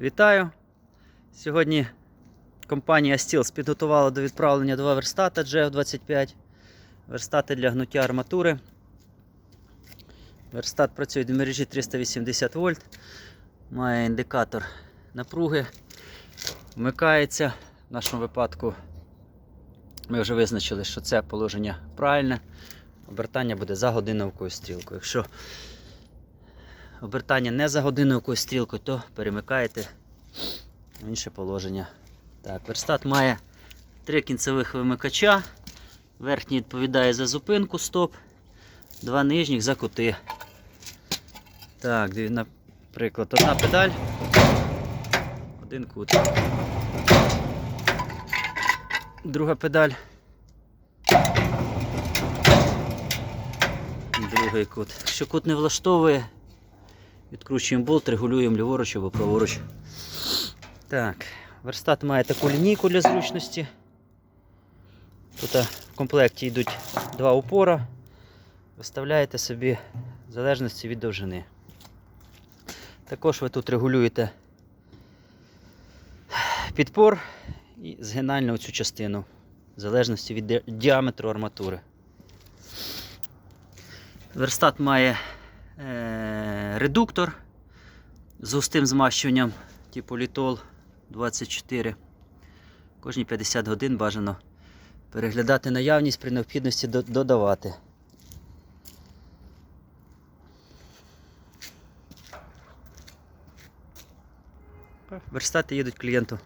Вітаю! Сьогодні компанія Steels підготувала до відправлення два верстата GF25. Верстати для гнуття арматури. Верстат працює в мережі 380 вольт. Має індикатор напруги. Вмикається. В нашому випадку ми вже визначили, що це положення правильне. Обертання буде за годинниковою стрілкою. Якщо обертання не за годинниковою стрілкою, то перемикаєте в інше положення. Так, верстат має три кінцевих вимикача. Верхній відповідає за зупинку, стоп, два нижніх за кути. Так, наприклад, одна педаль, один кут. Друга педаль. Другий кут. Якщо кут не влаштовує, відкручуємо болт, регулюємо ліворуч або праворуч. Так, верстат має таку лінійку для зручності. Тут в комплекті йдуть два упора. Виставляєте собі в залежності від довжини. Також ви тут регулюєте підпор і згинальну цю частину, в залежності від діаметру арматури. Верстат має е, редуктор з густим змащуванням типу літол 24. Кожні 50 годин бажано переглядати наявність при необхідності додавати. Верстати їдуть клієнту